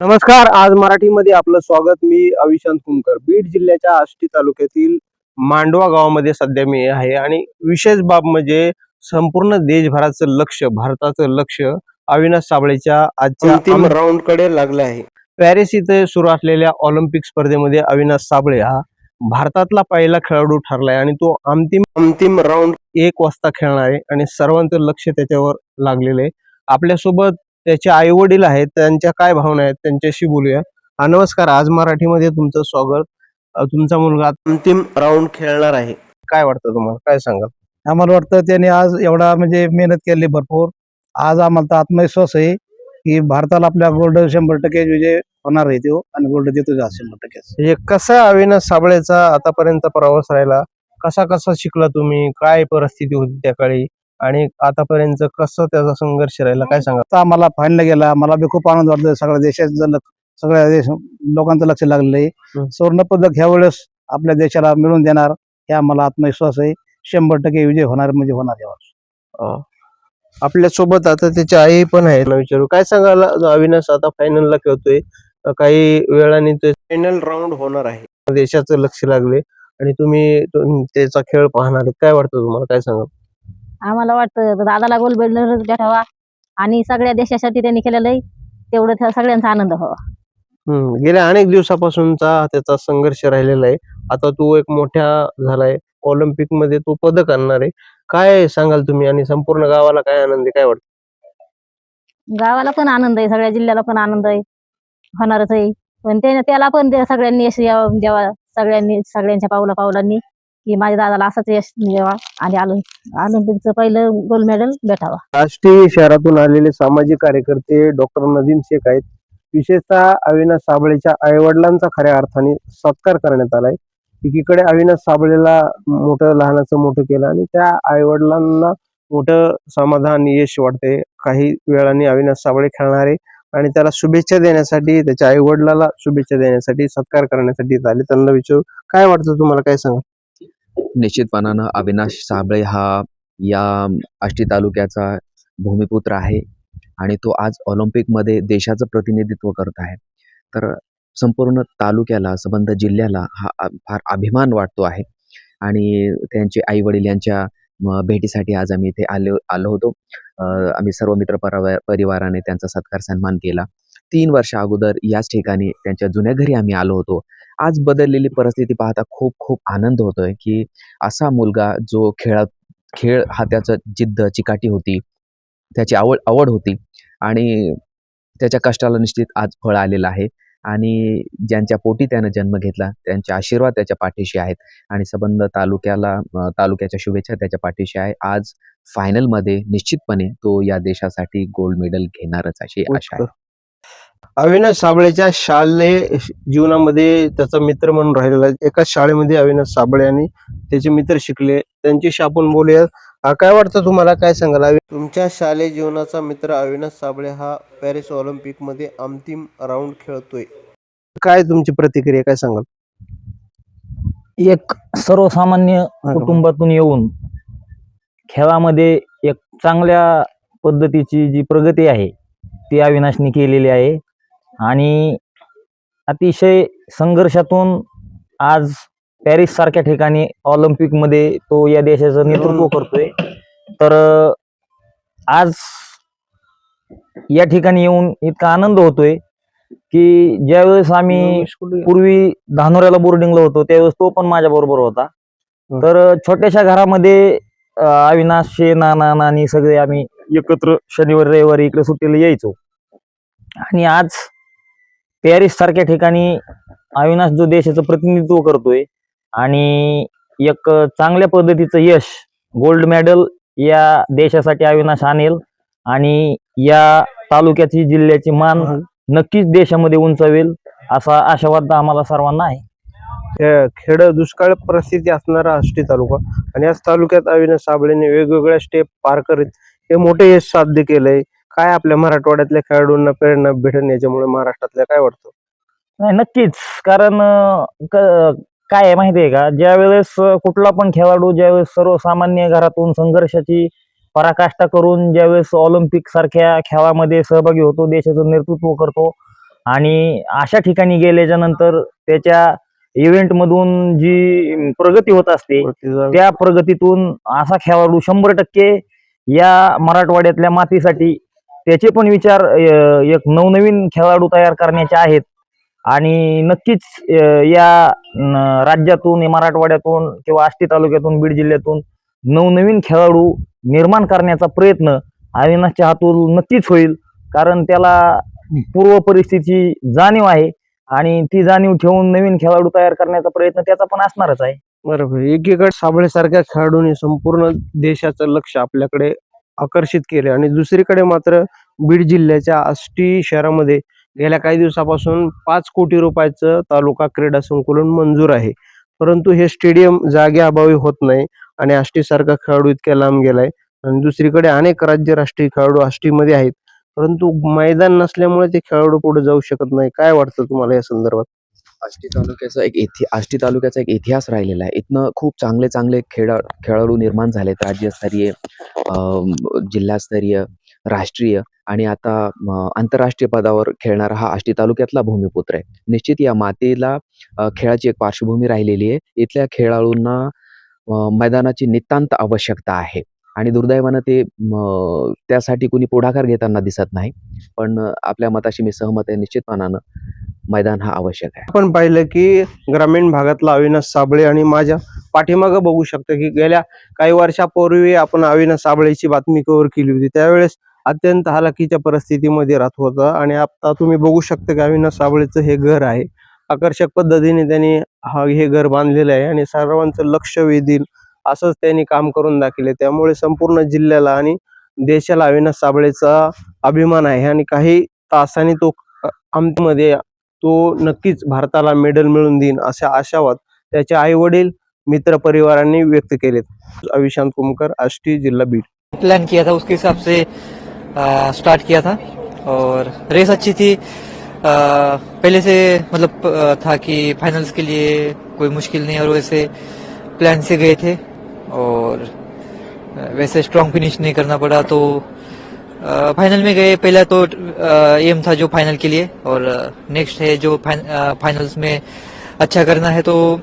नमस्कार आज मराठीमध्ये आपलं स्वागत. मी अविशांत कुमकर बीड जिल्ह्याच्या आष्टी तालुक्यातील मांडवा गावामध्ये सध्या मी आहे आणि विशेष बाब म्हणजे संपूर्ण देशभराचं लक्ष भारताचं लक्ष अविनाश साबळेच्या आजच्या अंतिम राऊंडकडे लागलं आहे. पॅरिस इथे सुरू असलेल्या ऑलिम्पिक स्पर्धेमध्ये अविनाश साबळे हा भारतातला पहिला खेळाडू ठरलाय आणि तो अंतिम अंतिम राऊंड एक वाजता खेळणार आहे आणि सर्वांचं लक्ष त्याच्यावर लागलेलं आहे. आपल्यासोबत त्याचे आई वडील आहेत त्यांच्या काय भावना आहेत त्यांच्याशी बोलूया. हा नमस्कार. आज मराठीमध्ये तुमचं स्वागत. तुमचा मुलगा अंतिम राऊंड खेळणार आहे. काय वाटतं तुम्हाला? काय सांगाल? आम्हाला वाटतं त्याने आज एवढा म्हणजे मेहनत केली भरपूर. आज आम्हाला आत्मविश्वास आहे की भारताला आपल्या गोल्ड शंभर टक्के विजय होणार आहे तो आणि गोल्ड देतो शंभर टक्के. कसा अविनाश साबळेचा आतापर्यंत प्रवास राहिला? कसा कसा शिकला तुम्ही? काय परिस्थिती होती त्या काळी आणि आतापर्यंत कसं त्याचा संघर्ष राहिला काय सांगा आता आम्हाला फायनल गेला मला बी खूप आनंद वाटतो सगळ्या देशाचं सगळ्या देश लोकांचं लक्ष लागलेलं आहे. सुवर्ण पदक ह्या वेळेस आपल्या देशाला मिळून देणार हे आम्हाला आत्मविश्वास आहे. शंभर टक्के विजय होणार म्हणजे होणार यावर. आपल्यासोबत आता त्याची आई पण आहे. ना विचारू काय सांगाल अविनाश आता फायनलला खेळतोय. काही वेळाने फायनल राऊंड होणार आहे. देशाचं लक्ष लागले आणि तुम्ही तुम- त्याचा खेळ पाहणार. काय वाटतं तुम्हाला? काय सांगाल? आम्हाला वाटतं दादाला गोल मेडलच भेटावा आणि सगळ्या देशासाठी त्यांनी केलेलं आहे तेवढं त्या सगळ्यांचा आनंद व्हावा. हम्म गेल्या अनेक दिवसापासूनचा त्याचा संघर्ष राहिलेला आहे. आता तो एक मोठ्या झालाय ऑलिम्पिकमध्ये तो पदक आणणार आहे. काय सांगाल तुम्ही आणि संपूर्ण गावाला काय आनंद आहे काय वाटतं? गावाला पण आनंद आहे सगळ्या जिल्ह्याला पण आनंद आहे होणारच आहे. पण त्याला पण सगळ्यांनी यश यावं द्यावा. सगळ्यांनी सगळ्यांच्या पावला पावलांनी की माझ्या दादाला असंच यश मिळवा आणि ऑलिम्पिकचं पहिलं गोल्ड मेडल भेटावा. राष्ट्रीय शहरातून आलेले सामाजिक कार्यकर्ते डॉक्टर नदीम शेख आहेत. विशेषतः अविनाश साबळेच्या आईवडिलांचा खऱ्या अर्थाने सत्कार करण्यात आलाय. एकीकडे अविनाश साबळेला मोठं लहानाचं मोठं केलं आणि त्या आईवडिलांना मोठं समाधान यश वाटते काही वेळाने अविनाश साबळे खेळणारे आणि त्याला शुभेच्छा देण्यासाठी त्याच्या आईवडिलाला शुभेच्छा देण्यासाठी सत्कार करण्यासाठी आले. त्यांना विचारू काय वाटतं तुम्हाला? काय सांगा निश्चितपणानं अविनाश साबळे हा या आष्टी तालुक्याचा भूमिपुत्र आहे आणि तो आज ऑलिम्पिकमध्ये देशाचं प्रतिनिधित्व करत आहे. तर संपूर्ण तालुक्याला संबंध जिल्ह्याला हा फार अभिमान वाटतो आहे. आणि त्यांचे आई वडील यांच्या भेटीसाठी आज आम्ही इथे आलो आलो होतो. आम्ही सर्व मित्र परिवाराने त्यांचा सत्कार सन्मान केला. तीन वर्षा अगोदर याच ठिकाणी त्यांच्या जुन्या घरी आम्ही आलो होतो. आज बदललेली परिस्थिती पाहता खूप खूप आनंद होतोय की असा मुलगा जो खेळात खेळ हा त्याचा जिद्द चिकाटी होती. त्याची आवड आवड होती आणि त्याच्या कष्टाला निश्चित आज फळ आलेलं आहे आणि ज्यांच्या पोटी त्यानं जन्म घेतला त्यांचे आशीर्वाद त्याच्या पाठीशी आहेत आणि संबंध तालुक्याला तालुक्याच्या शुभेच्छा त्याच्या पाठीशी आहे. आज फायनलमध्ये निश्चितपणे तो या देशासाठी गोल्ड मेडल घेणारच अशी आशा आहे. अविनाश साबळेच्या शालेय जीवनामध्ये त्याचा मित्र म्हणून राहिलेला आहे. एकाच शाळेमध्ये अविनाश साबळे आणि त्याचे मित्र शिकले. त्यांच्याशी आपण बोलूया अं, काय वाटतं तुम्हाला? काय सांगाल? अवि- तुमच्या शालेय जीवनाचा मित्र अविनाश साबळे हा पॅरिस ऑलिम्पिकमध्ये अंतिम राऊंड खेळतोय. काय तुमची प्रतिक्रिया? काय सांगाल? एक सर्वसामान्य कुटुंबातून येऊन खेळामध्ये एक चांगल्या पद्धतीची जी प्रगती आहे ती अविनाशने केलेली आहे. आणि अतिशय संघर्षातून आज पॅरिस सारख्या ठिकाणी ऑलिम्पिकमध्ये तो या देशाचं नेतृत्व करतोय. तर आज या ठिकाणी येऊन इतका आनंद होतोय की ज्यावेळेस आम्ही पूर्वी धानोऱ्याला बोर्डिंगला होतो त्यावेळेस तो पण माझ्या बरोबर होता. तर छोट्याशा घरामध्ये अविनाश शे नाना नानी सगळे आम्ही एकत्र. शनिवारी रविवारी इकडे सुट्टीला यायचो. आणि आज पॅरिस सारख्या ठिकाणी अविनाश जो देशाचं प्रतिनिधित्व करतोय आणि एक चांगल्या पद्धतीचं यश गोल्ड मेडल या देशासाठी अविनाश आणेल आणि या तालुक्याची जिल्ह्याची मान नक्कीच देशामध्ये उंचावेल असा आशावाद आम्हाला सर्वांना आहे. खेड दुष्काळ परिस्थिती असणारा आष्टी तालुका आणि याच तालुक्यात अविनाश साबळेने वेगवेगळ्या स्टेप पार करीत हे मोठे यश साध्य केलंय. काय आपल्या मराठवाड्यातल्या खेळाडूंना प्रेरणा भेटेल याच्यामुळे महाराष्ट्रातल्या काय वाटतं? नाही नक्कीच. कारण अं, क- काय आहे माहिती आहे का? ज्या वेळेस अं, कुठला पण खेळाडू ज्यावेळेस सर्वसामान्य घरातून संघर्षाची पराकाष्ठा करून ज्यावेळेस ऑलिम्पिक सारख्या खेळामध्ये सहभागी होतो देशाचं नेतृत्व करतो आणि अशा ठिकाणी गेल्याच्यानंतर त्याच्या इव्हेंट मधून जी प्रगती होत असते त्या प्रगतीतून असा खेळाडू शंभर टक्के या मराठवाड्यातल्या मातीसाठी त्याचे पण विचार एक नवनवीन खेळाडू तयार करण्याचे आहेत. आणि नक्कीच या न- राज्यातून या मराठवाड्यातून किंवा आष्टी तालुक्यातून बीड जिल्ह्यातून नवनवीन खेळाडू निर्माण करण्याचा प्रयत्न अविनाशच्या हातून नक्कीच होईल. कारण त्याला पूर्व परिस्थितीची जाणीव आहे आणि ती जाणीव ठेवून नवीन खेळाडू तयार करण्याचा प्रयत्न त्याचा पण असणारच आहे. बरोबर. एकीकडे साबळेसारख्या खेळाडूंनी संपूर्ण देशाचं लक्ष आपल्याकडे आकर्षित केले. आणि दुसरीकडे मात्र बीड जिल्ह्याच्या आष्टी शहरामध्ये गेल्या काही दिवसापासून पाच कोटी रुपयाचं तालुका क्रीडा संकुलन मंजूर आहे. परंतु हे स्टेडियम जागेअभावी होत नाही आणि आष्टी सारखा खेळाडू इतक्या लांब गेलाय. आणि दुसरीकडे अनेक राज्य राष्ट्रीय खेळाडू आष्टीमध्ये आहेत. परंतु मैदान नसल्यामुळे ते खेळाडू पुढे जाऊ शकत नाही. काय वाटतं तुम्हाला या संदर्भात? आष्टी तालुक्याचा एक इति आष्टी तालुक्याचा एक इतिहास राहिलेला आहे. इथनं खूप चांगले चांगले खेळा खेळाडू निर्माण झालेत राज्यस्तरीय जिल्हास्तरीय राष्ट्रीय आणि आता आंतरराष्ट्रीय पदावर खेळणारा हा आष्टी तालुक्यातला भूमिपुत्र आहे. निश्चित या मातेला खेळाची एक पार्श्वभूमी राहिलेली आहे. इथल्या खेळाडूंना मैदानाची नितांत आवश्यकता आहे. आणि दुर्दैवानं ते त्यासाठी कुणी पुढाकार घेताना दिसत नाही. पण आपल्या मताशी मी सहमत आहे निश्चितपणानं. मैदान हा आवश्यक आहे. आपण पाहिलं की ग्रामीण भागातला अविनाश साबळे आणि माझ्या पाठीमागं बघू शकतो की गेल्या काही वर्षापूर्वी आपण अविनाश साबळेची बातमी कव्हर केली होती. त्यावेळेस अत्यंत हालाकीच्या परिस्थितीमध्ये राहत होता आणि आता तुम्ही बघू शकता की अविनाश साबळेचं हे घर आहे. आकर्षक पद्धतीने त्यांनी हा हे घर बांधलेलं आहे आणि सर्वांचं लक्ष वेधील असंच त्यांनी काम करून दाखवले. त्यामुळे संपूर्ण जिल्ह्याला आणि देशाला अविनाश साबळेचा अभिमान आहे आणि काही तासाने तो आमच्यामध्ये तो नक्कीच भारताला मेडल मिळवून देईन अशा आशावाद त्याचे आई वडील मित्र परिवारांनी व्यक्त केलेत. अविशांत कुमकर आष्टी जिल्हा बीड. प्लान किया था उसके हिसाब से आ, स्टार्ट किया था और रेस अच्छी थी। आ, पहले से मतलब था कि फाइनल्स के लिए कोई मुश्किल नहीं और वैसे प्लान से गए थे और वैसे स्ट्रांग फिनिश नहीं करना पड़ा तो फाइनल में गए पहला तो एम था जो फाइनल के लिए और नेक्स्ट है जो फाइनल्स में अच्छा करना है तो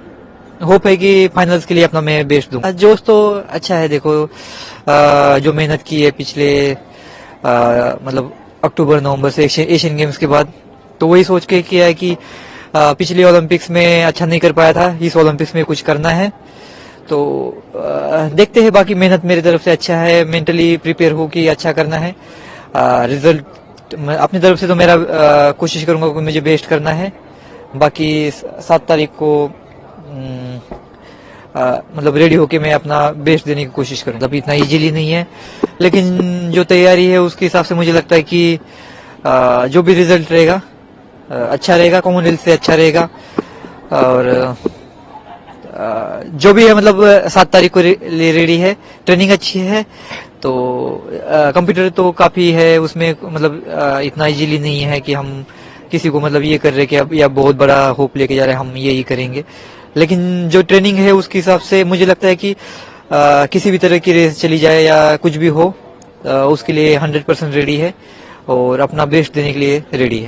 होप है कि फाइनल्स के लिए अपना मैं बेस्ट दूँ जोश तो अच्छा है देखो आ, जो मेहनत की है पिछले आ, मतलब अक्टूबर नवंबर से एशियन एशियन गेम्स के बाद तो वही सोच के किया है कि आ, पिछले ओलंपिक्स में अच्छा नहीं कर पाया था इस ओलंपिक्स में कुछ करना है। तो देखते हैं बाकी मेहनत मेरी तरफ़ से अच्छा है मेंटली प्रिपेयर हो कि अच्छा करना है। रिज़ल्ट अपनी तरफ़ से तो मेरा कोशिश करूँगा कि मुझे बेस्ट करना है। बाकी सात तारीख को मतलब रेडी होके मैं अपना बेस्ट देने की कोशिश करूँगा। अभी इतना इजीली नहीं है लेकिन जो तैयारी है उसके हिसाब से मुझे लगता है कि आ, जो भी रिज़ल्ट रहेगा अच्छा रहेगा कॉमनवेल्थ से अच्छा रहेगा। और जो भी है मतलब सात तारीख को रे- रेडी है ट्रेनिंग अच्छी है तो कंप्यूटर तो काफ़ी है उसमें मतलब आ, इतना इजीली नहीं है कि हम किसी को मतलब ये कर रहे कि अब या बहुत बड़ा होप लेके जा रहे हैं हम ये ही करेंगे। लेकिन जो ट्रेनिंग है उसके हिसाब से मुझे लगता है कि आ, किसी भी तरह की रेस चली जाए या कुछ भी हो आ, उसके लिए हंड्रेड परसेंट रेडी है और अपना बेस्ट देने के लिए रेडी है।